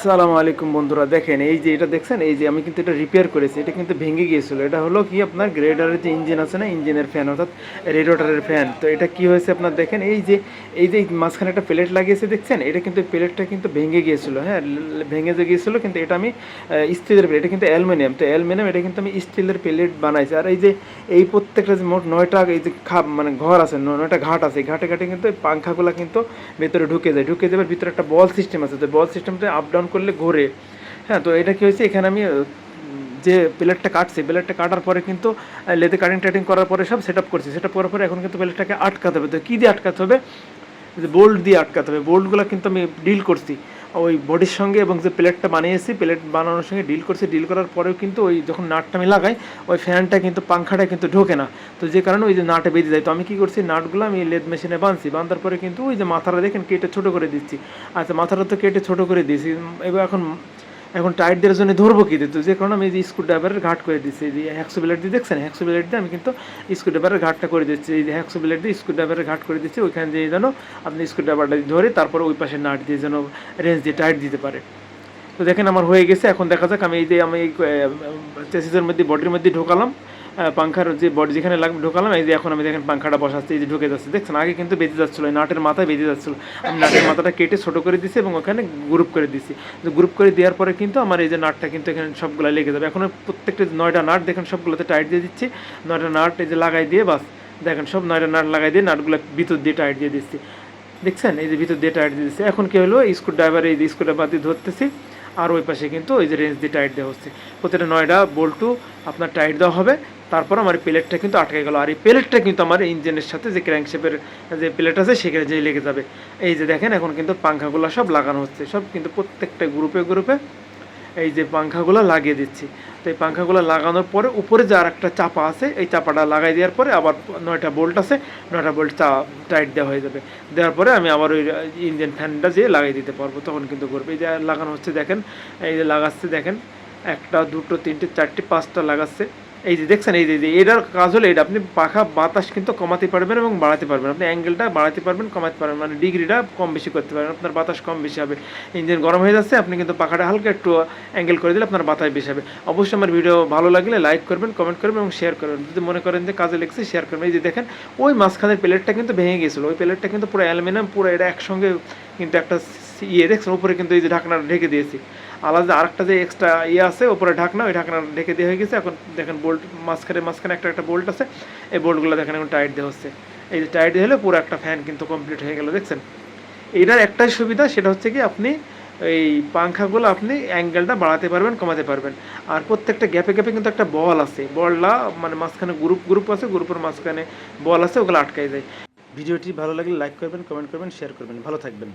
আসসালামু আলাইকুম বন্ধুরা, দেখেন, এই যে এটা দেখছেন, এই যে আমি কিন্তু এটা রিপেয়ার করেছি, এটা কিন্তু ভেঙে গিয়েছিল। এটা হলো কি আপনার গ্রেডারের যে ইঞ্জিন আছে না ইঞ্জিনের ফ্যান অর্থাৎ রেডিওটারের ফ্যান তো এটা কি হয়েছে আপনার দেখেন, এই যে এই যে মাঝখানে একটা প্লেট লাগিয়েছে, দেখছেন? এটা কিন্তু প্লেটটা কিন্তু ভেঙে গিয়েছিল হ্যাঁ ভেঙে যে গিয়েছিল, কিন্তু এটা আমি স্টিলের প্লেট এটা কিন্তু অ্যালুমিনিয়াম। তো অ্যালুমিনিয়াম, এটা কিন্তু আমি স্টিলের প্লেট বানাইছি। আর এই যে, এই প্রত্যেকটা যে মোট নয়টা, এই যে খাপ মানে ঘর আছে নয়টা ঘাট আছে ঘাটে ঘাটে কিন্তু পাংখাগুলো কিন্তু ভেতরে ঢুকে যায়। ঢুকে যাবার ভিতরে একটা বল সিস্টেম আছে। তো বল সিস্টেমটা আপ ডাউন করলে ঘোরে। হ্যাঁ তো এটা কি হয়েছে? এখানে আমি যে প্লেটটা কাটছি প্লেটটা কাটার পরে কিন্তু লেদে কাটিং টাটিং করার পরে সব সেট আপ করছি। সেট আপ করার পরে এখন কিন্তু প্লেটটাকে আটকাতে হবে। তো কী দিয়ে আটকাতে হবে? যে বোল্ট দিয়ে আটকাতে হবে। বোল্টগুলো কিন্তু আমি ডিল করছি। ওই বডির সঙ্গে এবং যে প্লেটটা বানিয়েছি, প্লেট বানানোর সঙ্গে ডিল করছি। ডিল করার পরেও কিন্তু ওই যখন নাটটা আমি লাগাই, ওই ফ্যানটা কিন্তু পাংখাটা কিন্তু ঢোকে না। তো যে কারণে ওই যে নাটে বেঁধে যায়। তো আমি কী করছি, নাটগুলো আমি লেদ মেশিনে বাঁধছি। বাঁধার পরে কিন্তু ওই যে মাথাটা দেখেন কেটে ছোটো করে দিচ্ছি। আচ্ছা মাথাটা তো কেটে ছোটো করে দিয়েছি। এবার এখন এখন টাইটদের জন্য ধরবো কি? দিত যে কারণ আমি এই যে স্ক্রু ড্রাইভারের ঘাট করে দিচ্ছি এই যে হ্যাক্সো ব্লেড দিয়ে দেখছেন? হ্যাক্সো ব্লেড দিয়ে আমি কিন্তু স্ক্রু ড্রাইভারের ঘাটটা করে দিচ্ছি এই যে হ্যাক্সো ব্লেড দিয়ে স্ক্রু ড্রাইভারের ঘাট করে দিচ্ছি ওইখান দিয়ে যেন আপনি স্ক্রু ড্রাইভারটা ধরে তারপর ওই পাশে নাট দিয়ে যেন রেঞ্জ দিয়ে টাইট দিতে পারে। তো দেখেন আমার হয়ে গেছে। এখন দেখা যাক, আমি এই যে আমি চেসিসের মধ্যে বডির মধ্যে ঢোকালাম। পাংখার যে বডি যেখানে লাগবে ঢোকালাম, এই যে এখন আমি দেখেন পাংখাটা বসাচ্ছি, এই যে ঢুকে যাচ্ছে। দেখছেন, আগে কিন্তু বেঁধে যাচ্ছিল নাটের মাথায় বেঁধে যাচ্ছিল। আমি নাটের মাথাটা কেটে ছোট করে দিছি এবং ওখানে গ্রুপ করে দিছি। গ্রুপ করে দেওয়ার পরে কিন্তু আমার এই যে নাটটা কিন্তু এখানে সবগুলো লেগে যাবে। এখন প্রত্যেকটা নয়টা নাট দেখেন সবগুলোতে টাইট দিয়ে দিচ্ছি। নয়টা নাট এই যে লাগাই দিয়ে বাস, দেখেন সব নয়টা নাট লাগাই দিয়ে নাটগুলো ভিতর দিয়ে টাইট দিয়ে দিচ্ছি। দেখছেন, এই যে ভিতর দিয়ে টাইট দিয়ে দিচ্ছি। এখন কি হলো স্ক্রু ড্রাইভার এই যে স্ক্রু ড্রাইভার দিয়ে ধরতেছি, আর ওই পাশে কিন্তু ওই যে রেঞ্জ দিয়ে টাইট দেওয়া হচ্ছে। প্রতিটা নয়টা বল্টু আপনার টাইট দেওয়া হবে। তারপর আমার প্লেটটা কিন্তু আটকে গেল। আর এই প্লেটটা কিন্তু আমার ইঞ্জিনের সাথে যে ক্র্যাঙ্কশেপের, যে প্লেট আছে, সেখানে যে লেগে যাবে। এই যে দেখেন, এখন কিন্তু পাংখাগুলো সব লাগানো হচ্ছে। সব কিন্তু প্রত্যেকটা গ্রুপে গ্রুপে এই যে পাংখাগুলো লাগিয়ে দিচ্ছি। তো এই পাংখাগুলো লাগানোর পরে উপরে যে আর একটা চাপা আছে, এই চাপাটা লাগাই দেওয়ার পরে আবার নয়টা বোল্ট আছে, নয়টা বোল্ট চা টাইট দেওয়া হয়ে যাবে। দেওয়ার পরে আমি আবার ওই ইঞ্জিন ফ্যানটা যেয়ে লাগিয়ে দিতে পারব, তখন কিন্তু করবে। এই যে লাগানো হচ্ছে, দেখেন, এই যে লাগাচ্ছে, দেখেন, একটা, দুটো, তিনটে, চারটে, পাঁচটা লাগাচ্ছে। এই যে দেখছেন, এই যে এটার কাজ হলো এটা। আপনি পাখা বাতাস কিন্তু কমাতে পারবেন এবং বাড়াতে পারবেন। আপনি অ্যাঙ্গেলটা বাড়াতে পারবেন, কমাতে পারবেন। মানে ডিগ্রিটা কম বেশি করতে পারবেন। আপনার বাতাস কম বেশি হবে। ইঞ্জিন গরম হয়ে যাচ্ছে, আপনি কিন্তু পাখাটা হালকা একটু অ্যাঙ্গেল করে দিলে আপনার বাতাস বেশি হবে। অবশ্যই আমার ভিডিও ভালো লাগলে লাইক করবেন কমেন্ট করবেন এবং শেয়ার করবেন। যদি মনে করেন যে কাজে লেগেছে শেয়ার করবেন। এই যে দেখেন, ওই মাঝখানের প্লেটটা কিন্তু ভেঙে গেছিল। ওই প্লেটটা কিন্তু পুরো অ্যালুমিনিয়াম, পুরো এটা একসঙ্গে কিন্তু একটা ইয়ে দেখছেন, উপরে কিন্তু এই যে ঢাকনা ঢেকে দিয়েছি। আলাদা আরেকটা যে এক্সট্রা ইয়ে আছে, উপরে ঢাকনা, ওই ঢাকনা ঢেকে দেওয়া হয়ে গেছে। এখন দেখেন বোল্ট মাঝখানে মাঝখানে একটা একটা বোল্ট আছে। এই বোল্টগুলো দেখেন এখন টাইট দেওয়া হচ্ছে। এই যে টাইট দিয়ে হলে, পুরো একটা ফ্যান কিন্তু কমপ্লিট হয়ে গেল, দেখছেন? এটার একটাই সুবিধা, সেটা হচ্ছে কি আপনি এই পাংখাগুলো আপনি অ্যাঙ্গেলটা বাড়াতে পারবেন, কমাতে পারবেন। আর প্রত্যেকটা গ্যাপে গ্যাপে কিন্তু একটা বল আছে। বলটা মানে মাঝখানে গ্রুপ গ্রুপ আছে গ্রুপের মাঝখানে বল আছে, ওগুলো আটকাই যায়। ভিডিওটি ভালো লাগলে লাইক করবেন কমেন্ট করবেন শেয়ার করবেন। ভালো থাকবেন।